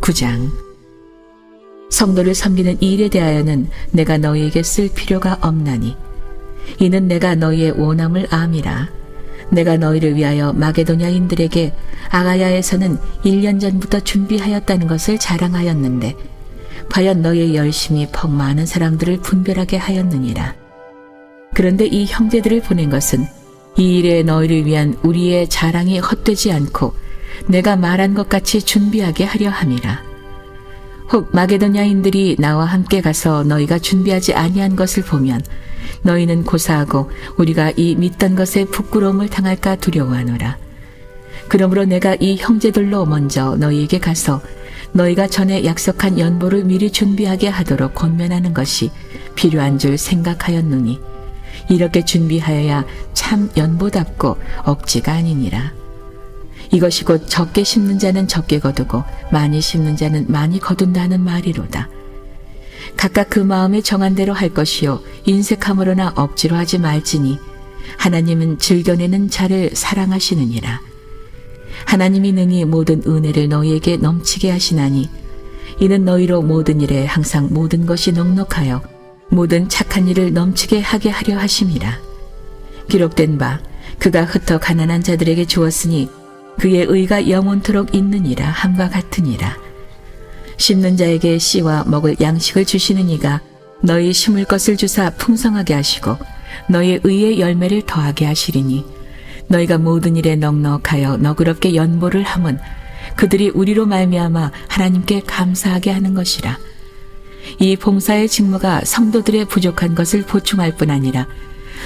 구장 성도를 섬기는 이 일에 대하여는 내가 너희에게 쓸 필요가 없나니. 이는 내가 너희의 원함을 암이라. 내가 너희를 위하여 마게도냐인들에게 아가야에서는 1년 전부터 준비하였다는 것을 자랑하였는데 과연 너희의 열심이 퍽 많은 사람들을 분별하게 하였느니라. 그런데 이 형제들을 보낸 것은 이 일에 너희를 위한 우리의 자랑이 헛되지 않고 내가 말한 것 같이 준비하게 하려 함이라. 혹 마게도냐인들이 나와 함께 가서 너희가 준비하지 아니한 것을 보면 너희는 고사하고 우리가 이 믿던 것에 부끄러움을 당할까 두려워하노라. 그러므로 내가 이 형제들로 먼저 너희에게 가서 너희가 전에 약속한 연보를 미리 준비하게 하도록 권면하는 것이 필요한 줄 생각하였노니 이렇게 준비하여야 참 연보답고 억지가 아니니라. 이것이 곧 적게 심는 자는 적게 거두고 많이 심는 자는 많이 거둔다는 말이로다. 각각 그 마음에 정한 대로 할 것이요 인색함으로나 억지로 하지 말지니 하나님은 즐겨내는 자를 사랑하시느니라. 하나님이 능히 모든 은혜를 너희에게 넘치게 하시나니 이는 너희로 모든 일에 항상 모든 것이 넉넉하여 모든 착한 일을 넘치게 하게 하려 하심이라. 기록된 바 그가 흩어 가난한 자들에게 주었으니 그의 의가 영원토록 있느니라 함과 같으니라. 심는 자에게 씨와 먹을 양식을 주시는 이가 너희 심을 것을 주사 풍성하게 하시고 너희 의의 열매를 더하게 하시리니 너희가 모든 일에 넉넉하여 너그럽게 연보를 함은 그들이 우리로 말미암아 하나님께 감사하게 하는 것이라. 이 봉사의 직무가 성도들의 부족한 것을 보충할 뿐 아니라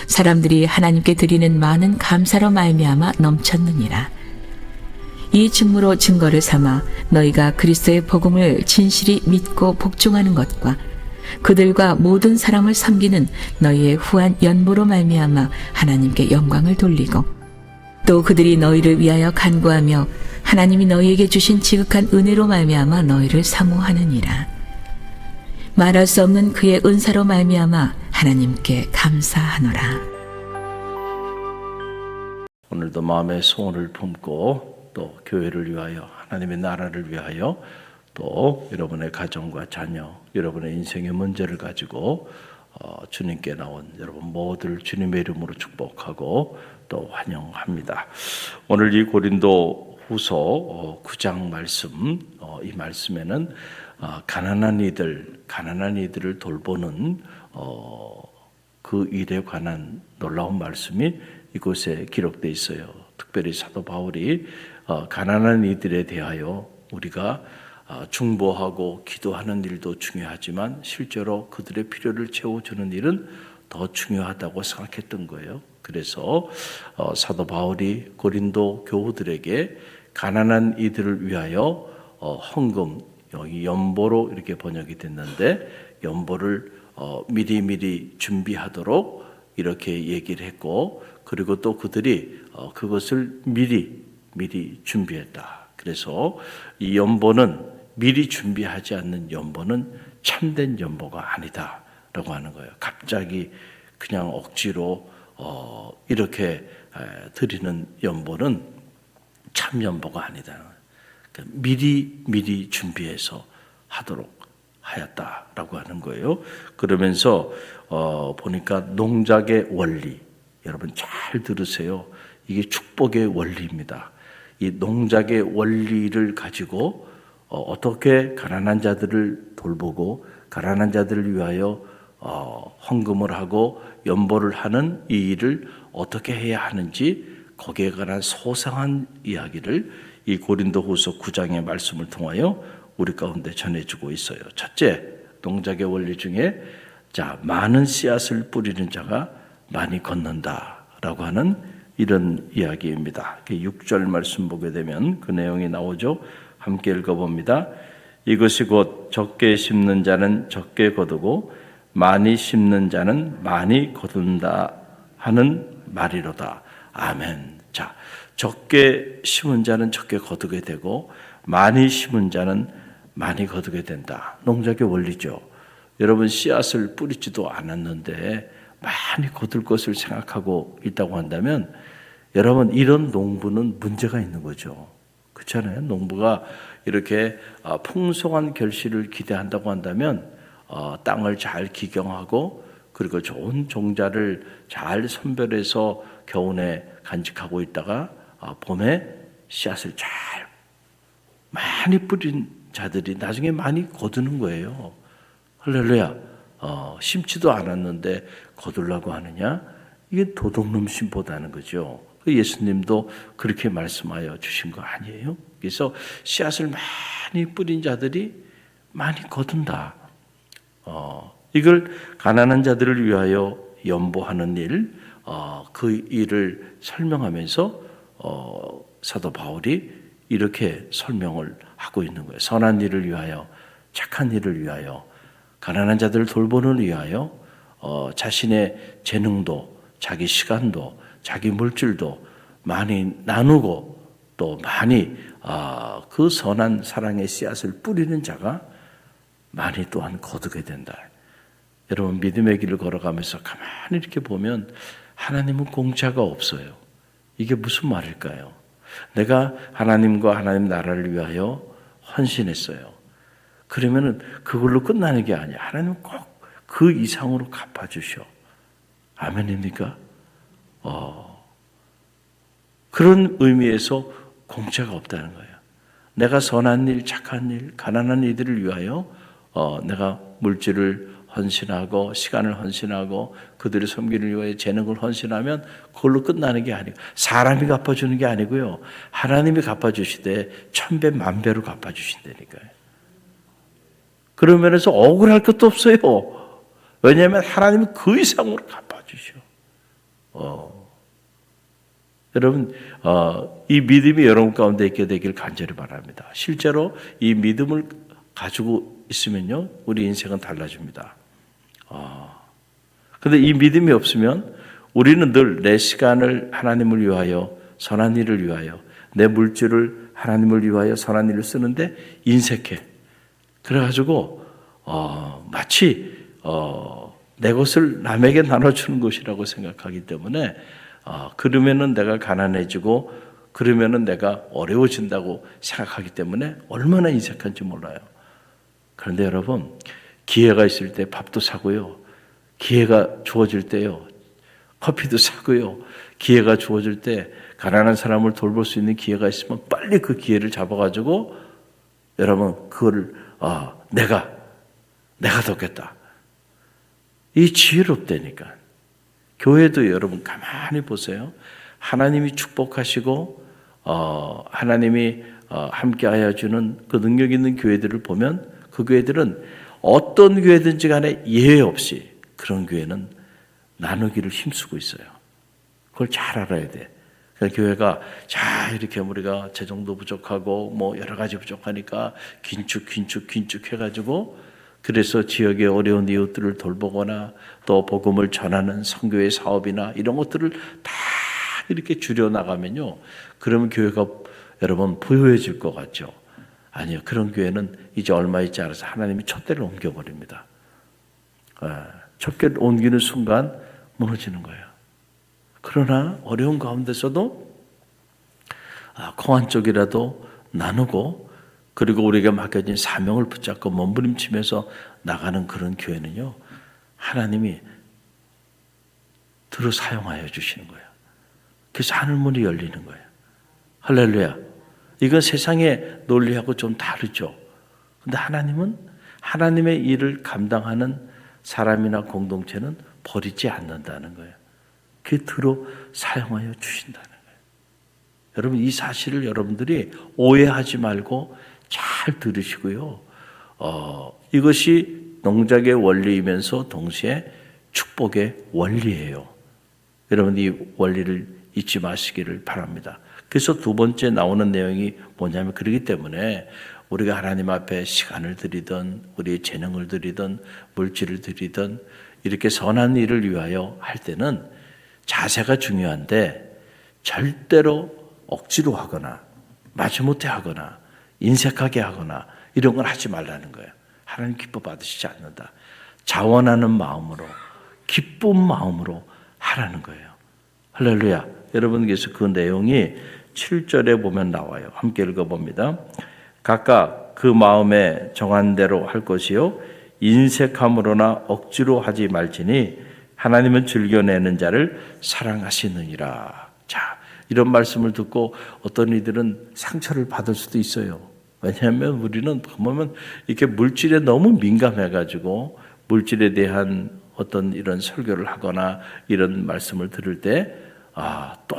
사람들이 하나님께 드리는 많은 감사로 말미암아 넘쳤느니라. 이 증무로 증거를 삼아 너희가 그리스도의 복음을 진실이 믿고 복종하는 것과 그들과 모든 사람을 섬기는 너희의 후한 연보로 말미암아 하나님께 영광을 돌리고 또 그들이 너희를 위하여 간구하며 하나님이 너희에게 주신 지극한 은혜로 말미암아 너희를 사모하느니라 말할 수 없는 그의 은사로 말미암아 하나님께 감사하노라 오늘도 마음의 소원을 품고 또 교회를 위하여 하나님의 나라를 위하여 또 여러분의 가정과 자녀, 여러분의 인생의 문제를 가지고 어, 주님께 나온 여러분 모두를 주님의 이름으로 축복하고 또 환영합니다. 오늘 이 고린도 후서 9장 말씀, 어, 이 말씀에는 어, 가난한 이들, 가난한 이들을 돌보는 어, 그 일에 관한 놀라운 말씀이 이곳에 기록되어 있어요. 특별히 사도 바울이 어, 가난한 이들에 대하여 우리가 어, 중보하고 기도하는 일도 중요하지만 실제로 그들의 필요를 채워주는 일은 더 중요하다고 생각했던 거예요. 그래서 어, 사도 바울이 고린도 교우들에게 가난한 이들을 위하여 헌금 연보로 이렇게 번역이 됐는데 연보를 미리 미리 준비하도록 이렇게 얘기를 했고 그리고 또 그들이 그것을 미리 미리 준비했다. 그래서 이 연보는 미리 준비하지 않는 연보는 참된 연보가 아니다라고 하는 거예요. 갑자기 그냥 억지로 어 이렇게 드리는 연보는 참 연보가 아니다. 미리 미리 준비해서 하도록 하였다라고 하는 거예요. 그러면서 어 보니까 농작의 원리 여러분 잘 들으세요. 이게 축복의 원리입니다. 이 농작의 원리를 가지고 어, 떻게 가난한 자들을 돌보고 가난한 자들을 위하여 어, 헌금을 하고 연보를 하는 이 일을 어떻게 해야 하는지 거기에 관한 소상한 이야기를 이 고린도후서 9장의 말씀을 통하여 우리 가운데 전해주고 있어요. 첫째, 농작의 원리 중에 자 많은 씨앗을 뿌리는 자가 많이 걷는다라고 하는 이런 이야기입니다. 6절 말씀 보게 되면 그 내용이 나오죠. 함께 읽어봅니다. 이것이 곧 적게 심는 자는 적게 거두고 많이 심는 자는 많이 거둔다 하는 말이로다. 아멘. 자, 적게 심은 자는 적게 거두게 되고 많이 심은 자는 많이 거두게 된다. 농작의 원리죠. 여러분 씨앗을 뿌리지도 않았는데 많이 거둘 것을 생각하고 있다고 한다면 여러분 이런 농부는 문제가 있는 거죠. 그렇잖아요. 농부가 이렇게 아, 풍성한 결실을 기대한다고 한다면 어, 땅을 잘 기경하고 그리고 좋은 종자를 잘 선별해서 겨우내 간직하고 있다가 아, 봄에 씨앗을 잘 많이 뿌린 자들이 나중에 많이 거두는 거예요. 할렐루야. 어, 심지도 않았는데 거둘라고 하느냐? 이게 도둑놈 심보다는 거죠. 그 예수님도 그렇게 말씀하여 주신 거 아니에요? 그래서 씨앗을 많이 뿌린 자들이 많이 거둔다. 어, 이걸 가난한 자들을 위하여 연보하는 일, 어, 그 일을 설명하면서 어, 사도 바울이 이렇게 설명을 하고 있는 거예요. 선한 일을 위하여, 착한 일을 위하여, 가난한 자들을 돌보는 위하여 어, 자신의 재능도, 자기 시간도, 자기 물질도 많이 나누고 또 많이 아, 그 선한 사랑의 씨앗을 뿌리는 자가 많이 또한 거두게 된다. 여러분 믿음의 길을 걸어가면서 가만히 이렇게 보면 하나님은 공짜가 없어요. 이게 무슨 말일까요? 내가 하나님과 하나님 나라를 위하여 헌신했어요. 그러면은 그걸로 끝나는 게 아니야. 하나님은 꼭 그 이상으로 갚아주셔. 아멘입니까? 어, 그런 의미에서 공짜가 없다는 거예요. 내가 선한 일, 착한 일, 가난한 이들을 위하여 어, 내가 물질을 헌신하고 시간을 헌신하고 그들의 섬기를 위하여 재능을 헌신하면 그걸로 끝나는 게 아니고 사람이 갚아주는 게 아니고요. 하나님이 갚아주시되 천배 만배로 갚아주신다니까요. 그런 면에서 억울할 것도 없어요. 왜냐하면 하나님은 그 이상으로 갚아주셔. 어. 여러분, 어, 이 믿음이 여러분 가운데 있게 되길 간절히 바랍니다. 실제로 이 믿음을 가지고 있으면요, 우리 인생은 달라집니다. 어. 근데 이 믿음이 없으면 우리는 늘 내 시간을 하나님을 위하여 선한 일을 위하여 내 물질을 하나님을 위하여 선한 일을 쓰는데 인색해. 그래가지고 어, 마치 어, 내 것을 남에게 나눠주는 것이라고 생각하기 때문에 어, 그러면은 내가 가난해지고 그러면은 내가 어려워진다고 생각하기 때문에 얼마나 인색한지 몰라요. 그런데 여러분 기회가 있을 때 밥도 사고요. 기회가 주어질 때요. 커피도 사고요. 기회가 주어질 때 가난한 사람을 돌볼 수 있는 기회가 있으면 빨리 그 기회를 잡아가지고 여러분 그거를 아, 내가 내가 돕겠다. 이 지혜롭다니까. 교회도 여러분 가만히 보세요. 하나님이 축복하시고 어, 하나님이 어, 함께하여 주는 그 능력 있는 교회들을 보면 그 교회들은 어떤 교회든지 간에 예외 없이 그런 교회는 나누기를 힘쓰고 있어요. 그걸 잘 알아야 돼. 그러니까 교회가 자 이렇게 우리가 재정도 부족하고 뭐 여러 가지 부족하니까 긴축 긴축 긴축 해가지고 그래서 지역의 어려운 이웃들을 돌보거나 또 복음을 전하는 선교의 사업이나 이런 것들을 다 이렇게 줄여 나가면요. 그러면 교회가 여러분 부유해질 것 같죠. 아니요. 그런 교회는 이제 얼마 있지 않아서 하나님이 촛대를 옮겨버립니다. 촛 대를 옮기는 순간 무너지는 거예요. 그러나 어려운 가운데서도 아, 공한 쪽이라도 나누고 그리고 우리가 맡겨진 사명을 붙잡고 몸부림치면서 나가는 그런 교회는요 하나님이 들어 사용하여 주시는 거예요. 그래서 하늘 문이 열리는 거예요. 할렐루야. 이건 세상의 논리하고 좀 다르죠. 근데 하나님은 하나님의 일을 감당하는 사람이나 공동체는 버리지 않는다는 거예요. 그 들어 사용하여 주신다는 거예요. 여러분 이 사실을 여러분들이 오해하지 말고 잘 들으시고요. 어, 이것이 농작의 원리이면서 동시에 축복의 원리예요. 여러분 이 원리를 잊지 마시기를 바랍니다. 그래서 두 번째 나오는 내용이 뭐냐면 그러기 때문에 우리가 하나님 앞에 시간을 드리든 우리의 재능을 드리든 물질을 드리든 이렇게 선한 일을 위하여 할 때는 자세가 중요한데 절대로 억지로 하거나 마지못해 하거나 인색하게 하거나 이런 건 하지 말라는 거예요. 하나님 기뻐 받으시지 않는다. 자원하는 마음으로 기쁜 마음으로 하라는 거예요. 할렐루야. 여러분께서 그 내용이 7절에 보면 나와요. 함께 읽어봅니다. 각각 그 마음에 정한 대로 할 것이요 인색함으로나 억지로 하지 말지니 하나님은 즐겨내는 자를 사랑하시느니라. 자, 이런 말씀을 듣고 어떤 이들은 상처를 받을 수도 있어요. 왜냐하면 우리는 보면 이렇게 물질에 너무 민감해가지고 물질에 대한 어떤 이런 설교를 하거나 이런 말씀을 들을 때, 아, 또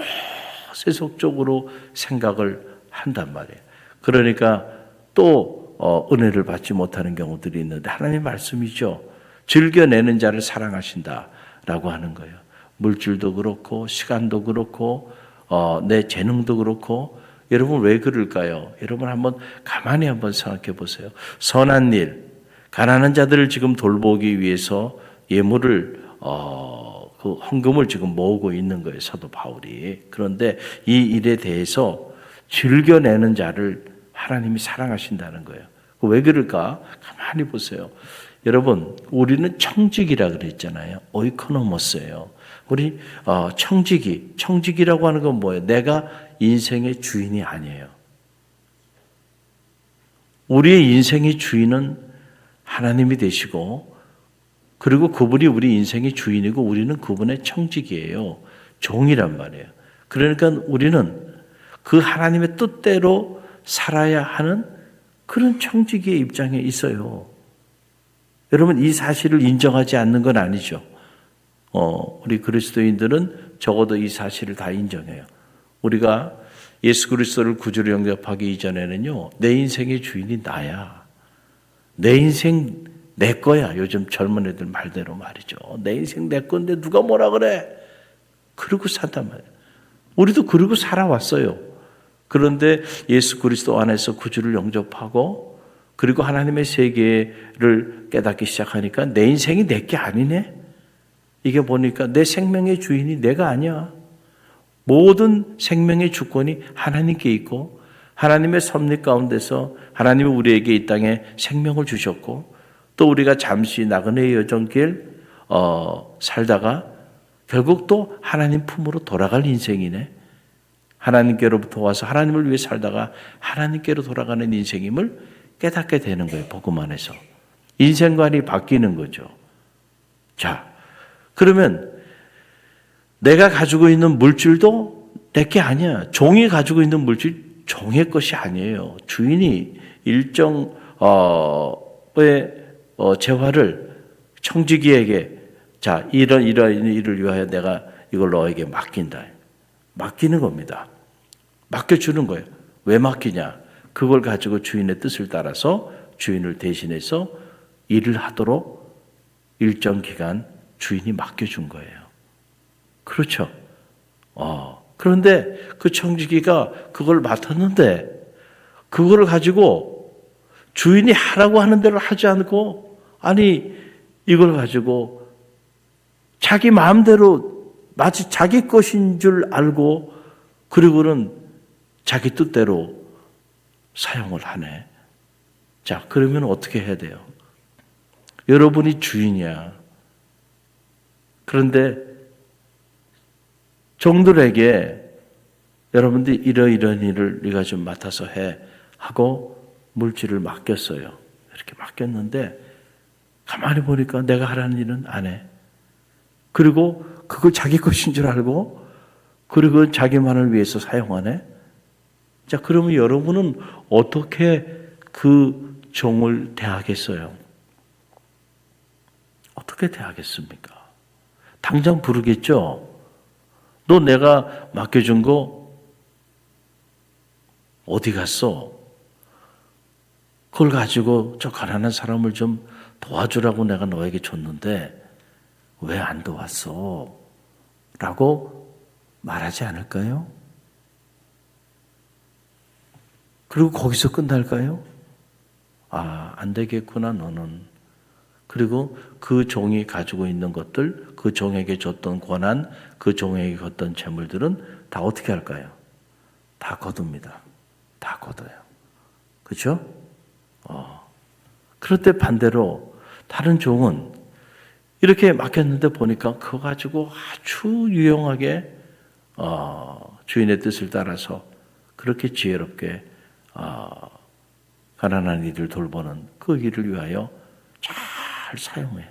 세속적으로 생각을 한단 말이에요. 그러니까 또 어, 은혜를 받지 못하는 경우들이 있는데 하나님 말씀이죠. 즐겨내는 자를 사랑하신다라고 하는 거예요. 물질도 그렇고 시간도 그렇고 어, 내 재능도 그렇고 여러분 왜 그럴까요? 여러분 한번 가만히 한번 생각해 보세요. 선한 일, 가난한 자들을 지금 돌보기 위해서 예물을 어, 그 헌금을 지금 모으고 있는 거예요. 사도 바울이. 그런데 이 일에 대해서 즐겨내는 자를 하나님이 사랑하신다는 거예요. 그왜 그럴까? 가만히 보세요. 여러분, 우리는 청직이라 그랬잖아요. 오이코노모스예요. 우리 어, 청직이, 청직이라고 하는 건 뭐예요? 내가 인생의 주인이 아니에요. 우리의 인생의 주인은 하나님이 되시고 그리고 그분이 우리 인생의 주인이고 우리는 그분의 청직이에요. 종이란 말이에요. 그러니까 우리는 그 하나님의 뜻대로 살아야 하는 그런 청직의 입장에 있어요. 여러분 이 사실을 인정하지 않는 건 아니죠. 어, 우리 그리스도인들은 적어도 이 사실을 다 인정해요. 우리가 예수 그리스도를 구주로 영접하기 이전에는요, 내 인생의 주인이 나야. 내 인생 내 거야. 요즘 젊은 애들 말대로 말이죠. 내 인생 내 건데 누가 뭐라 그래? 그러고 산단 말이에요. 우리도 그러고 살아왔어요. 그런데 예수 그리스도 안에서 구주를 영접하고 그리고 하나님의 세계를 깨닫기 시작하니까 내 인생이 내 게 아니네. 이게 보니까 내 생명의 주인이 내가 아니야. 모든 생명의 주권이 하나님께 있고 하나님의 섭리 가운데서 하나님이 우리에게 이 땅에 생명을 주셨고 또 우리가 잠시 나그네의 여정길 어, 살다가 결국 또 하나님 품으로 돌아갈 인생이네. 하나님께로부터 와서 하나님을 위해 살다가 하나님께로 돌아가는 인생임을 깨닫게 되는 거예요. 복음 안에서. 인생관이 바뀌는 거죠. 자, 그러면 내가 가지고 있는 물질도 내 게 아니야. 종이 가지고 있는 물질 종의 것이 아니에요. 주인이 일정 어의 어, 재화를 청지기에게 자 이런 이런 일을 위하여 내가 이걸 너에게 맡긴다. 맡기는 겁니다. 맡겨주는 거예요. 왜 맡기냐? 그걸 가지고 주인의 뜻을 따라서 주인을 대신해서 일을 하도록 일정 기간 주인이 맡겨준 거예요. 그렇죠. 어, 그런데 그 청지기가 그걸 맡았는데 그거를 가지고 주인이 하라고 하는 대로 하지 않고 아니 이걸 가지고 자기 마음대로 마치 자기 것인 줄 알고 그리고는 자기 뜻대로 사용을 하네. 자, 그러면 어떻게 해야 돼요? 여러분이 주인이야. 그런데 종들에게 여러분들이 이러이러한 일을 네가 좀 맡아서 해 하고 물질을 맡겼어요. 이렇게 맡겼는데 가만히 보니까 내가 하라는 일은 안 해. 그리고 그걸 자기 것인 줄 알고 그리고 자기만을 위해서 사용하네. 자, 그러면 여러분은 어떻게 그 종을 대하겠어요? 어떻게 대하겠습니까? 당장 부르겠죠? 너 내가 맡겨준 거 어디 갔어? 그걸 가지고 저 가난한 사람을 좀 도와주라고 내가 너에게 줬는데 왜 안 도왔어? 라고 말하지 않을까요? 그리고 거기서 끝날까요? 아, 안 되겠구나, 너는. 그리고 그 종이 가지고 있는 것들, 그 종에게 줬던 권한, 그 종에게 줬던 재물들은 다 어떻게 할까요? 다 거둡니다. 다 거둬요. 그죠? 어. 그럴 때 반대로 다른 종은 이렇게 맡겼는데 보니까 그거 가지고 아주 유용하게 어, 주인의 뜻을 따라서 그렇게 지혜롭게 어, 가난한 이들 돌보는 그 일을 위하여 잘 사용해.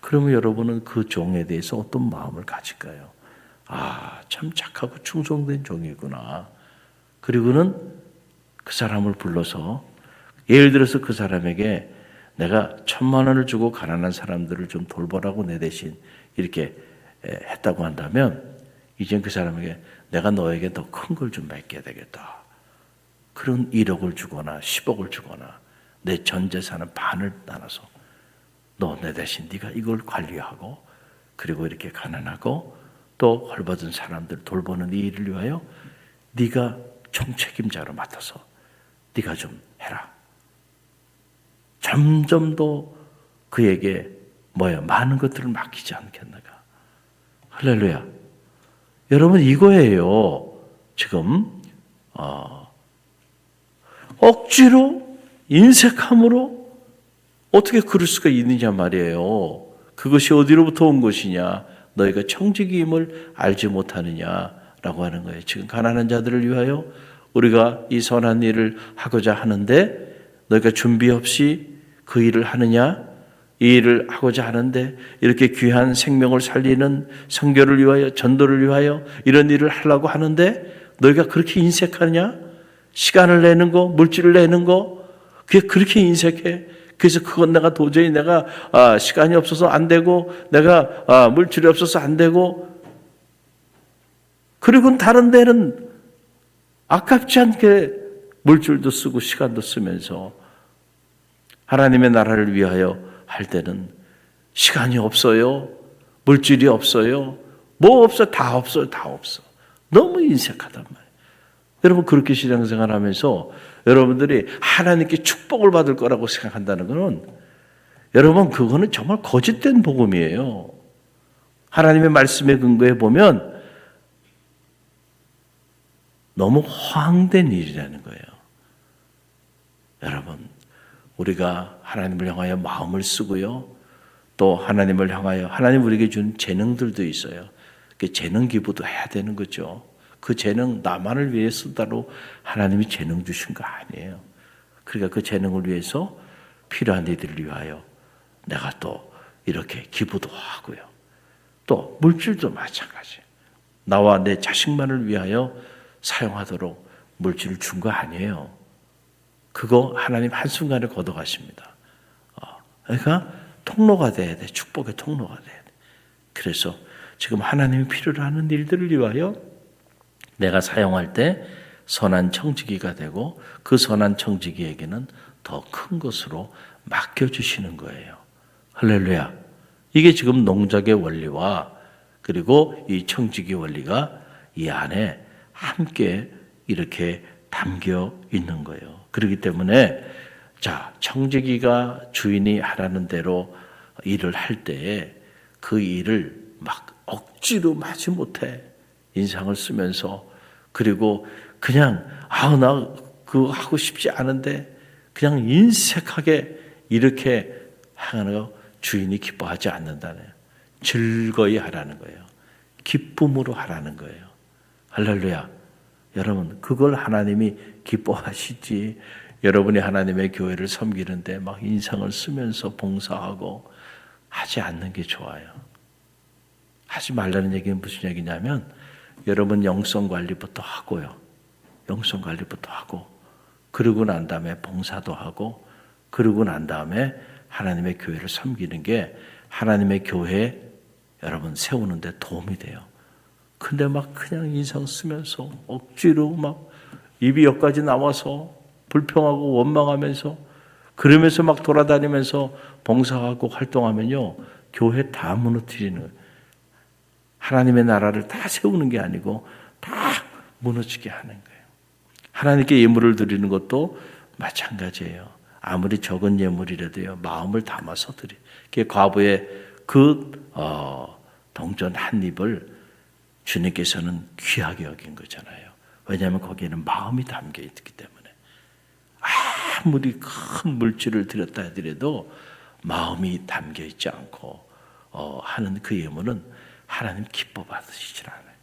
그러면 여러분은 그 종에 대해서 어떤 마음을 가질까요? 아, 참 착하고 충성된 종이구나. 그리고는 그 사람을 불러서 예를 들어서 그 사람에게 내가 천만 원을 주고 가난한 사람들을 좀 돌보라고 내 대신 이렇게 에, 했다고 한다면 이젠 그 사람에게 내가 너에게 더 큰 걸좀 맡겨야 되겠다. 그런 1억을 주거나 10억을 주거나 내 전 재산은 반을 나눠서 너 내 대신 네가 이걸 관리하고 그리고 이렇게 가난하고 또 헐벗은 사람들 돌보는 이 일을 위하여 네가 총책임자로 맡아서 네가 좀 해라. 점점 더 그에게 뭐야 많은 것들을 맡기지 않겠는가. 할렐루야. 여러분 이거예요. 지금 어, 억지로 인색함으로 어떻게 그럴 수가 있느냐 말이에요. 그것이 어디로부터 온 것이냐? 너희가 청지기임을 알지 못하느냐라고 하는 거예요. 지금 가난한 자들을 위하여 우리가 이 선한 일을 하고자 하는데 너희가 준비 없이 그 일을 하느냐? 이 일을 하고자 하는데 이렇게 귀한 생명을 살리는 성교를 위하여 전도를 위하여 이런 일을 하려고 하는데 너희가 그렇게 인색하냐? 시간을 내는 거, 물질을 내는 거, 그게 그렇게 인색해. 그래서 그건 내가 도저히 내가 아, 시간이 없어서 안 되고 내가 아, 물질이 없어서 안 되고 그리고 다른 데는 아깝지 않게 물질도 쓰고 시간도 쓰면서 하나님의 나라를 위하여 할 때는 시간이 없어요. 물질이 없어요. 뭐 없어? 다 없어요. 다 없어. 너무 인색하단 말이에요. 여러분 그렇게 신앙생활 하면서 여러분들이 하나님께 축복을 받을 거라고 생각한다는 것은 여러분 그거는 정말 거짓된 복음이에요. 하나님의 말씀에 근거해 보면 너무 허황된 일이라는 거예요. 여러분 우리가 하나님을 향하여 마음을 쓰고요. 또 하나님을 향하여 하나님 우리에게 준 재능들도 있어요. 그 재능 기부도 해야 되는 거죠. 그 재능 나만을 위해 쓰다로 하나님이 재능 주신 거 아니에요. 그러니까 그 재능을 위해서 필요한 이들을 위하여 내가 또 이렇게 기부도 하고요. 또 물질도 마찬가지. 나와 내 자식만을 위하여 사용하도록 물질을 준 거 아니에요. 그거 하나님 한순간에 걷어가십니다. 어, 그러니까 통로가 돼야 돼. 축복의 통로가 돼야 돼. 그래서 지금 하나님이 필요로 하는 일들을 위하여 내가 사용할 때 선한 청지기가 되고 그 선한 청지기에게는 더 큰 것으로 맡겨주시는 거예요. 할렐루야. 이게 지금 농작의 원리와 그리고 이 청지기 원리가 이 안에 함께 이렇게 담겨 있는 거예요. 그렇기 때문에 자, 청지기가 주인이 하라는 대로 일을 할 때에 그 일을 막 억지로 마지 못해 인상을 쓰면서 그리고 그냥 아우 나 그거 하고 싶지 않은데 그냥 인색하게 이렇게 하는 거 주인이 기뻐하지 않는다네. 즐거이 하라는 거예요. 기쁨으로 하라는 거예요. 할렐루야. 여러분 그걸 하나님이 기뻐하시지. 여러분이 하나님의 교회를 섬기는데 막 인상을 쓰면서 봉사하고 하지 않는 게 좋아요. 하지 말라는 얘기는 무슨 얘기냐면 여러분 영성 관리부터 하고요. 영성 관리부터 하고 그러고 난 다음에 봉사도 하고 그러고 난 다음에 하나님의 교회를 섬기는 게 하나님의 교회 여러분 세우는데 도움이 돼요. 근데 막 그냥 인상 쓰면서 억지로 막 입이 여기까지 나와서 불평하고 원망하면서 그러면서 막 돌아다니면서 봉사하고 활동하면요 교회 다 무너뜨리는 거예요. 하나님의 나라를 다 세우는 게 아니고 다 무너지게 하는 거예요. 하나님께 예물을 드리는 것도 마찬가지예요. 아무리 적은 예물이라도요 마음을 담아서 드리. 그 과부의 그 어, 동전 한 입을 주님께서는 귀하게 여긴 거잖아요. 왜냐하면 거기에는 마음이 담겨 있기 때문에 아무리 큰 물질을 드렸다 하더라도 마음이 담겨 있지 않고 어, 하는 그 예물은 하나님 기뻐 받으시질 않아요.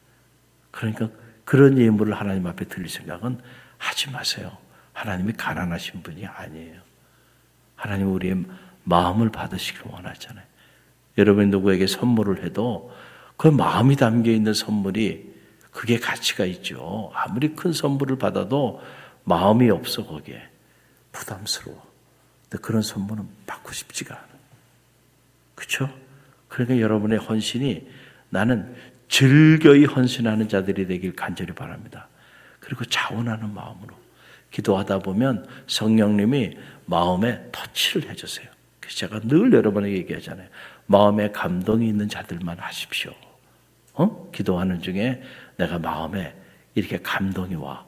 그러니까 그런 예물을 하나님 앞에 드릴 생각은 하지 마세요. 하나님이 가난하신 분이 아니에요. 하나님 우리의 마음을 받으시길 원하잖아요. 여러분이 누구에게 선물을 해도 그 마음이 담겨 있는 선물이 그게 가치가 있죠. 아무리 큰 선물을 받아도 마음이 없어 거기에 부담스러워. 근데 그런 선물은 받고 싶지가 않아. 그렇죠? 그러니까 여러분의 헌신이 나는 즐거이 헌신하는 자들이 되길 간절히 바랍니다. 그리고 자원하는 마음으로 기도하다 보면 성령님이 마음에 터치를 해주세요. 제가 늘 여러분에게 얘기하잖아요. 마음에 감동이 있는 자들만 하십시오. 어? 기도하는 중에 내가 마음에 이렇게 감동이 와.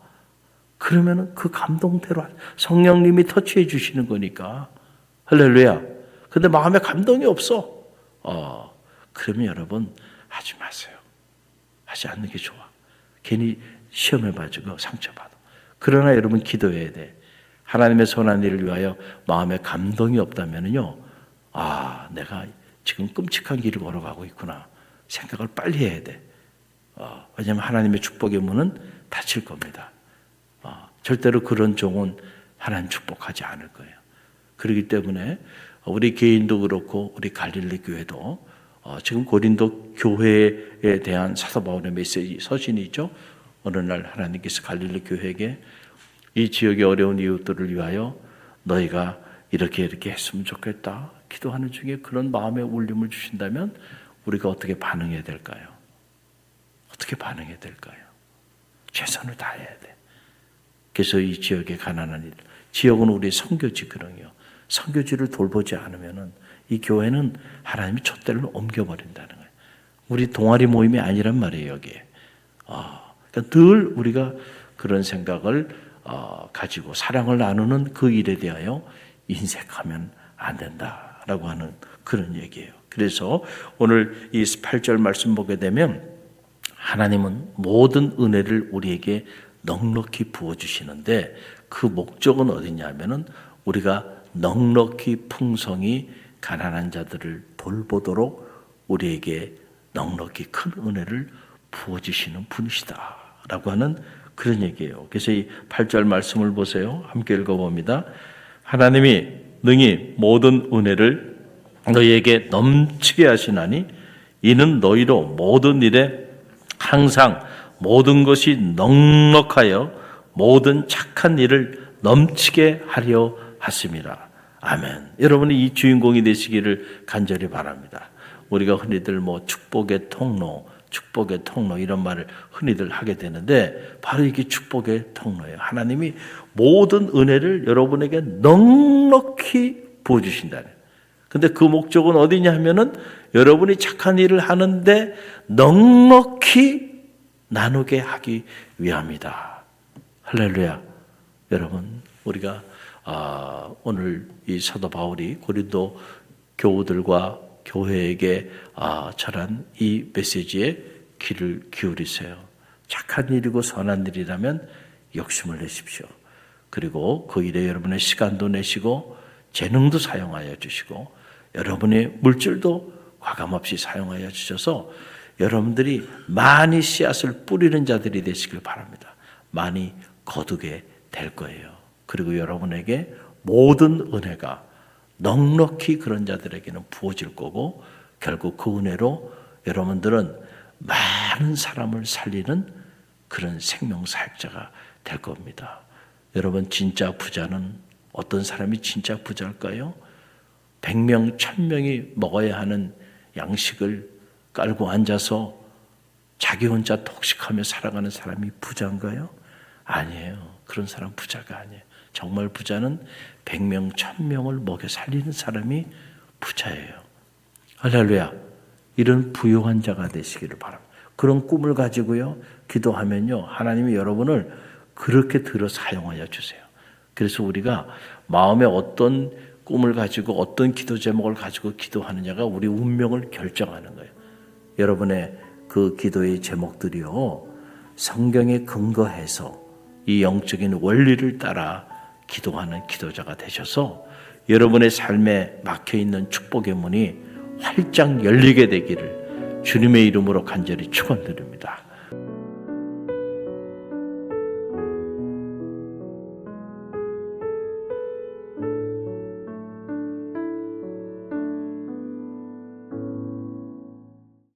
그러면은 그 감동대로 성령님이 터치해 주시는 거니까. 할렐루야. 근데 마음에 감동이 없어. 어, 그러면 여러분 하지 마세요. 하지 않는 게 좋아. 괜히 시험해 봐주고 상처받아. 그러나 여러분 기도해야 돼. 하나님의 선한 일을 위하여 마음에 감동이 없다면요. 아, 내가 지금 끔찍한 길을 걸어가고 있구나. 생각을 빨리 해야 돼. 어, 왜냐하면 하나님의 축복의 문은 닫힐 겁니다. 어, 절대로 그런 종은 하나님 축복하지 않을 거예요. 그렇기 때문에 우리 개인도 그렇고 우리 갈릴리 교회도 어, 지금 고린도 교회에 대한 사도 바울의 메시지 서신이 있죠. 어느 날 하나님께서 갈릴리 교회에게 이 지역의 어려운 이웃들을 위하여 너희가 이렇게 이렇게 했으면 좋겠다. 기도하는 중에 그런 마음의 울림을 주신다면 우리가 어떻게 반응해야 될까요? 어떻게 반응해야 될까요? 최선을 다해야 돼. 그래서 이 지역의 가난한 일, 지역은 우리 선교지 그런요. 선교지를 돌보지 않으면은 이 교회는 하나님이 촛대를 옮겨버린다는 거예요. 우리 동아리 모임이 아니란 말이에요 여기에. 아, 그러니까 늘 우리가 그런 생각을 어, 가지고 사랑을 나누는 그 일에 대하여 인색하면 안 된다라고 하는 그런 얘기예요. 그래서 오늘 이 8절 말씀 보게 되면 하나님은 모든 은혜를 우리에게 넉넉히 부어 주시는데 그 목적은 어디냐면은 우리가 넉넉히 풍성히 가난한 자들을 돌보도록 우리에게 넉넉히 큰 은혜를 부어 주시는 분이시다 라고 하는 그런 얘기예요. 그래서 이 8절 말씀을 보세요. 함께 읽어 봅니다. 하나님이 능히 모든 은혜를 너희에게 넘치게 하시나니 이는 너희로 모든 일에 항상 모든 것이 넉넉하여 모든 착한 일을 넘치게 하려 하심이라. 아멘. 여러분이 이 주인공이 되시기를 간절히 바랍니다. 우리가 흔히들 뭐 축복의 통로, 축복의 통로 이런 말을 흔히들 하게 되는데 바로 이게 축복의 통로예요. 하나님이 모든 은혜를 여러분에게 넉넉히 부어 주신다는. 근데 그 목적은 어디냐 하면은 여러분이 착한 일을 하는데 넉넉히 나누게 하기 위함이다. 할렐루야. 여러분, 우리가 아, 오늘 이 사도 바울이 고린도 교우들과 교회에게 아, 전한 이 메시지에 귀를 기울이세요. 착한 일이고 선한 일이라면 욕심을 내십시오. 그리고 그 일에 여러분의 시간도 내시고 재능도 사용하여 주시고 여러분의 물질도 과감없이 사용하여 주셔서 여러분들이 많이 씨앗을 뿌리는 자들이 되시길 바랍니다. 많이 거두게 될 거예요. 그리고 여러분에게 모든 은혜가 넉넉히 그런 자들에게는 부어질 거고 결국 그 은혜로 여러분들은 많은 사람을 살리는 그런 생명 사역자가 될 겁니다. 여러분 진짜 부자는 어떤 사람이 진짜 부자일까요? 100명, 1000명이 먹어야 하는 양식을 깔고 앉아서 자기 혼자 독식하며 살아가는 사람이 부자인가요? 아니에요. 그런 사람 부자가 아니에요. 정말 부자는 100명, 1000명을 먹여 살리는 사람이 부자예요. 할렐루야. 이런 부유한 자가 되시기를 바랍니다. 그런 꿈을 가지고요. 기도하면요. 하나님이 여러분을 그렇게 들어 사용하여 주세요. 그래서 우리가 마음에 어떤 꿈을 가지고 어떤 기도 제목을 가지고 기도하느냐가 우리 운명을 결정하는 거예요. 여러분의 그 기도의 제목들이요. 성경에 근거해서 이 영적인 원리를 따라 기도하는 기도자가 되셔서 여러분의 삶에 막혀 있는 축복의 문이 활짝 열리게 되기를 주님의 이름으로 간절히 축원드립니다.